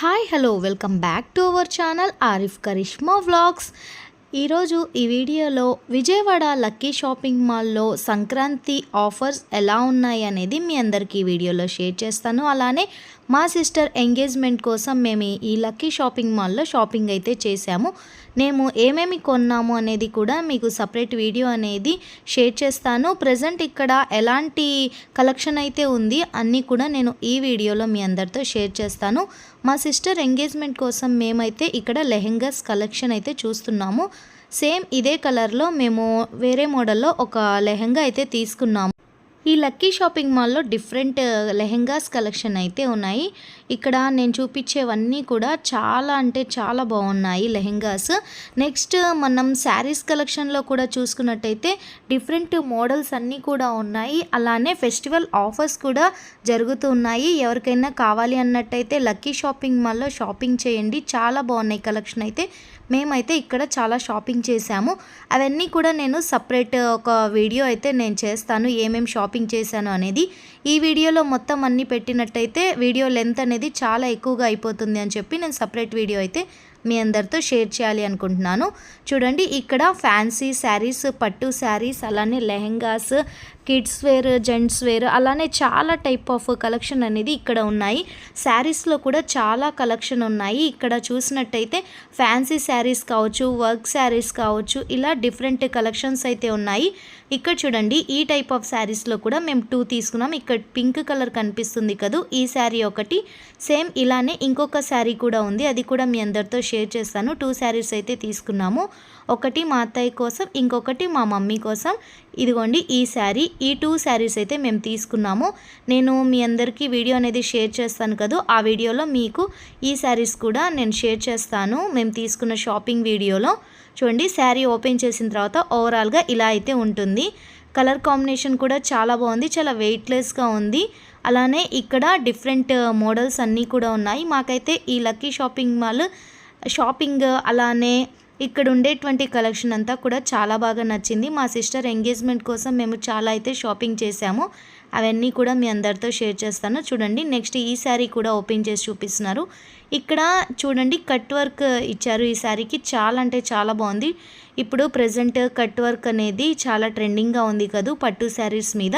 Hi hello welcome back to our channel Arif Karishma vlogs ఈరోజు ఈ వీడియోలో Vijayawada lucky shopping మాల్లో సంక్రాంతి ఆఫర్స్ ఎలా ఉన్నాయి అనేది మీ అందరికీ వీడియోలో షేర్ చేస్తాను. అలానే మా సిస్టర్ ఎంగేజ్మెంట్ కోసం మేము ఈ లక్కీ షాపింగ్ మాల్లో షాపింగ్ అయితే చేశాము. మేము ఏమేమి కొన్నాము అనేది కూడా మీకు సపరేట్ వీడియో అనేది షేర్ చేస్తాను. ప్రజెంట్ ఇక్కడ ఎలాంటి కలెక్షన్ అయితే ఉంది అన్నీ కూడా నేను ఈ వీడియోలో మీ అందరితో షేర్ చేస్తాను. మా సిస్టర్ ఎంగేజ్మెంట్ కోసం మేమైతే ఇక్కడ లెహెంగాస్ కలెక్షన్ అయితే చూస్తున్నాము. సేమ్ ఇదే కలర్లో మేము వేరే మోడల్లో ఒక లెహెంగా అయితే తీసుకున్నాము. ఈ లక్కీ షాపింగ్ మాల్లో డిఫరెంట్ లెహెంగాస్ కలెక్షన్ అయితే ఉన్నాయి. ఇక్కడ నేను చూపించేవన్నీ కూడా చాలా అంటే చాలా బాగున్నాయి లెహెంగాస్. నెక్స్ట్ మనం శారీస్ కలెక్షన్లో కూడా చూసుకున్నట్టయితే డిఫరెంట్ మోడల్స్ అన్నీ కూడా ఉన్నాయి. అలానే ఫెస్టివల్ ఆఫర్స్ కూడా జరుగుతున్నాయి ఎవరికైనా కావాలి అన్నట్టయితే లక్కీ షాపింగ్ మాల్లో షాపింగ్ చేయండి. చాలా బాగున్నాయి కలెక్షన్ అయితే. మేమైతే ఇక్కడ చాలా షాపింగ్ చేశాము. అవన్నీ కూడా నేను సపరేట్ ఒక వీడియో అయితే నేను చేస్తాను. ఏమేమి షాపింగ్ చేశాను అనేది ఈ వీడియోలో మొత్తం అన్నీ పెట్టినట్టయితే వీడియో లెంత్ అనేది చాలా ఎక్కువగా అయిపోతుంది అని చెప్పి నేను సపరేట్ వీడియో అయితే మీ అందరితో షేర్ చేయాలి అనుకుంటున్నాను. చూడండి ఇక్కడ ఫ్యాన్సీ శారీస్ పట్టు శారీస్ అలానే lehengas kids wear gents wear అలానే చాలా టైప్ ఆఫ్ కలెక్షన్ అనేది ఇక్కడ ఉన్నాయి. శారీస్లో కూడా చాలా కలెక్షన్ ఉన్నాయి. ఇక్కడ చూసినట్టయితే ఫ్యాన్సీ శారీస్ కావచ్చు వర్క్ శారీస్ కావచ్చు ఇలా డిఫరెంట్ కలెక్షన్స్ అయితే ఉన్నాయి. ఇక్కడ చూడండి ఈ టైప్ ఆఫ్ శారీస్లో కూడా మేము టూ తీసుకున్నాం. ఇక్కడ పింక్ కలర్ కనిపిస్తుంది కదూ ఈ శారీ ఒకటి. సేమ్ ఇలానే ఇంకొక శారీ కూడా ఉంది. అది కూడా మీ అందరితో షేర్ చేస్తాను. టూ శారీస్ అయితే తీసుకున్నాము. ఒకటి మా అత్తయ్య కోసం ఇంకొకటి మా మమ్మీ కోసం. ఇదిగోండి ఈ శారీ. ఈ టూ శారీస్ అయితే మేము తీసుకున్నాము. నేను మీ అందరికీ వీడియో అనేది షేర్ చేస్తాను కదా ఆ వీడియోలో మీకు ఈ శారీస్ కూడా నేను షేర్ చేస్తాను. మేము తీసుకున్న షాపింగ్ వీడియోలో చూడండి శారీ ఓపెన్ చేసిన తర్వాత ఓవరాల్గా ఇలా అయితే ఉంటుంది. కలర్ కాంబినేషన్ కూడా చాలా బాగుంది చాలా వెయిట్లెస్గా ఉంది. అలానే ఇక్కడ డిఫరెంట్ మోడల్స్ అన్నీ కూడా ఉన్నాయి. మాకైతే ఈ లక్కీ షాపింగ్ మాల్ షాపింగ్ అలానే ఇక్కడ ఉండేటువంటి కలెక్షన్ అంతా కూడా చాలా బాగా నచ్చింది. మా సిస్టర్ ఎంగేజ్మెంట్ కోసం మేము చాలా అయితే షాపింగ్ చేశాము. అవన్నీ కూడా మీ అందరితో షేర్ చేస్తాను. చూడండి నెక్స్ట్ ఈ శారీ కూడా ఓపెన్ చేసి చూపిస్తున్నారు. ఇక్కడ చూడండి కట్ వర్క్ ఇచ్చారు ఈ శారీకి. చాలా అంటే చాలా బాగుంది. ఇప్పుడు ప్రజెంట్ కట్ వర్క్ అనేది చాలా ట్రెండింగ్గా ఉంది కదూ పట్టు శారీస్ మీద.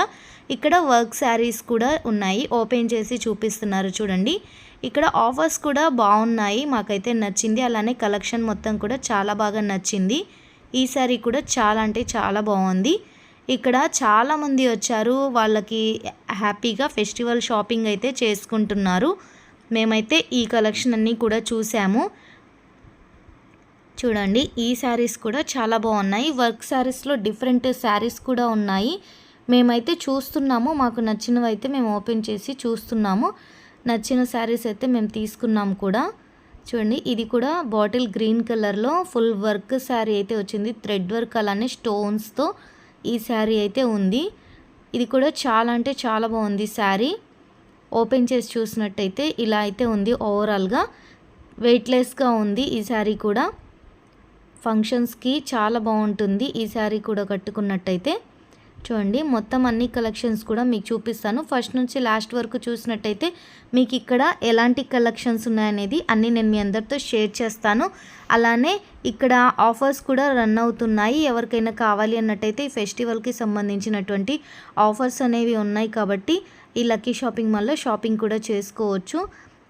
ఇక్కడ వర్క్ శారీస్ కూడా ఉన్నాయి. ఓపెన్ చేసి చూపిస్తున్నారు చూడండి. ఇక్కడ ఆఫర్స్ కూడా బాగున్నాయి. మాకైతే నచ్చింది. అలానే కలెక్షన్ మొత్తం కూడా చాలా బాగా నచ్చింది. ఈ శారీ కూడా చాలా అంటే చాలా బాగుంది. ఇక్కడ చాలామంది వచ్చారు. వాళ్ళకి హ్యాపీగా ఫెస్టివల్ షాపింగ్ అయితే చేసుకుంటున్నారు. మేమైతే ఈ కలెక్షన్ అన్నీ కూడా చూసాము. చూడండి. ఈ శారీస్ కూడా చాలా బాగున్నాయి. వర్క్ శారీస్లో డిఫరెంట్ శారీస్ కూడా ఉన్నాయి. మేమైతే చూస్తున్నాము మాకు నచ్చినవి అయితే మేము ఓపెన్ చేసి చూస్తున్నాము. నచ్చిన శారీస్ అయితే మేము తీసుకున్నాము కూడా. చూడండి ఇది కూడా బాటిల్ గ్రీన్ కలర్లో ఫుల్ వర్క్ శారీ అయితే వచ్చింది. థ్రెడ్ వర్క్ అలానే స్టోన్స్తో ఈ శారీ అయితే ఉంది. ఇది కూడా చాలా అంటే చాలా బాగుంది శారీ. ఓపెన్ చేసి చూసినట్టయితే ఇలా అయితే ఉంది ఓవరాల్గా. వెయిట్లెస్గా ఉంది ఈ శారీ కూడా. ఫంక్షన్స్కి చాలా బాగుంటుంది ఈ శారీ కూడా కట్టుకున్నట్టయితే. చూడండి మొత్తం అన్ని కలెక్షన్స్ కూడా మీకు చూపిస్తాను. ఫస్ట్ నుంచి లాస్ట్ వరకు చూసినట్టయితే మీకు ఇక్కడ ఎలాంటి కలెక్షన్స్ ఉన్నాయనేది అన్నీ నేను మీ అందరితో షేర్ చేస్తాను. అలానే ఇక్కడ ఆఫర్స్ కూడా రన్ అవుతున్నాయి. ఎవరికైనా కావాలి అన్నట్టయితే ఈ ఫెస్టివల్కి సంబంధించినటువంటి ఆఫర్స్ అనేవి ఉన్నాయి కాబట్టి ఈ లక్కీ షాపింగ్ మాల్లో షాపింగ్ కూడా చేసుకోవచ్చు.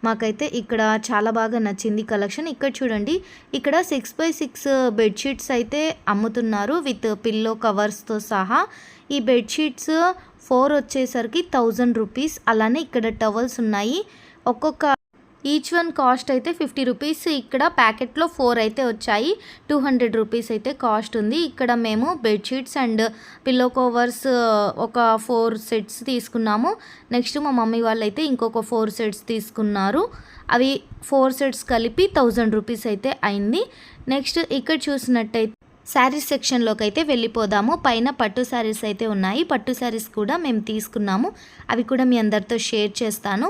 మాకైతే ఇక్కడ చాలా బాగా నచ్చింది కలెక్షన్. ఇక్కడ చూడండి ఇక్కడ సిక్స్ బై సిక్స్ బెడ్షీట్స్ అయితే అమ్ముతున్నారు విత్ పిల్లో కవర్స్తో సహా. ఈ బెడ్షీట్స్ ఫోర్ వచ్చేసరికి థౌజండ్ రూపీస్ అలానే ఇక్కడ టవల్స్ ఉన్నాయి. ఒక్కొక్క ఈచ్ వన్ కాస్ట్ అయితే ఫిఫ్టీ రూపీస్ ఇక్కడ ప్యాకెట్లో ఫోర్ అయితే వచ్చాయి. టూ హండ్రెడ్ రూపీస్ అయితే కాస్ట్ ఉంది. ఇక్కడ మేము బెడ్షీట్స్ అండ్ పిల్లో కవర్స్ ఒక ఫోర్ సెట్స్ తీసుకున్నాము. నెక్స్ట్ మా మమ్మీ వాళ్ళు అయితే ఇంకొక ఫోర్ సెట్స్ తీసుకున్నారు. అవి ఫోర్ సెట్స్ కలిపి థౌజండ్ రూపీస్ అయితే అయింది. నెక్స్ట్ ఇక్కడ చూసినట్టయితే శారీస్ సెక్షన్లోకి అయితే వెళ్ళిపోదాము. పైన పట్టు శారీస్ అయితే ఉన్నాయి. పట్టు శారీస్ కూడా మేము తీసుకున్నాము. అవి కూడా మీ అందరితో షేర్ చేస్తాను.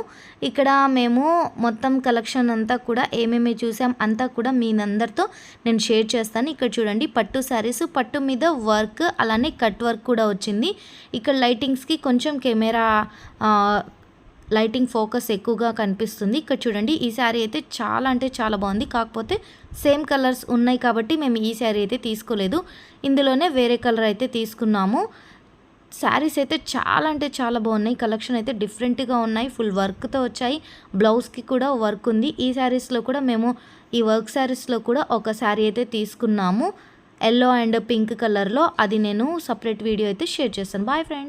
ఇక్కడ మేము మొత్తం కలెక్షన్ అంతా కూడా ఏమేమి చూసాం అంతా కూడా మీ అందరితో నేను షేర్ చేస్తాను. ఇక్కడ చూడండి పట్టు శారీస్ పట్టు మీద వర్క్ అలానే కట్ వర్క్ కూడా వచ్చింది. ఇక్కడ లైటింగ్స్కి కొంచెం కెమెరా లైటింగ్ ఫోకస్ ఎక్కువగా కనిపిస్తుంది. ఇక్కడ చూడండి ఈ శారీ అయితే చాలా అంటే చాలా బాగుంది. కాకపోతే సేమ్ కలర్స్ ఉన్నాయి కాబట్టి మేము ఈ శారీ అయితే తీసుకోలేదు. ఇందులోనే వేరే కలర్ అయితే తీసుకున్నాము. శారీస్ అయితే చాలా అంటే చాలా బాగున్నాయి. కలెక్షన్ అయితే డిఫరెంట్గా ఉన్నాయి. ఫుల్ వర్క్తో వచ్చాయి. బ్లౌజ్కి కూడా వర్క్ ఉంది. ఈ శారీస్లో కూడా మేము ఈ వర్క్ శారీస్లో కూడా ఒక శారీ అయితే తీసుకున్నాము. ఎల్లో అండ్ పింక్ కలర్లో. అది నేను సపరేట్ వీడియో అయితే షేర్ చేస్తాను. Bye friends!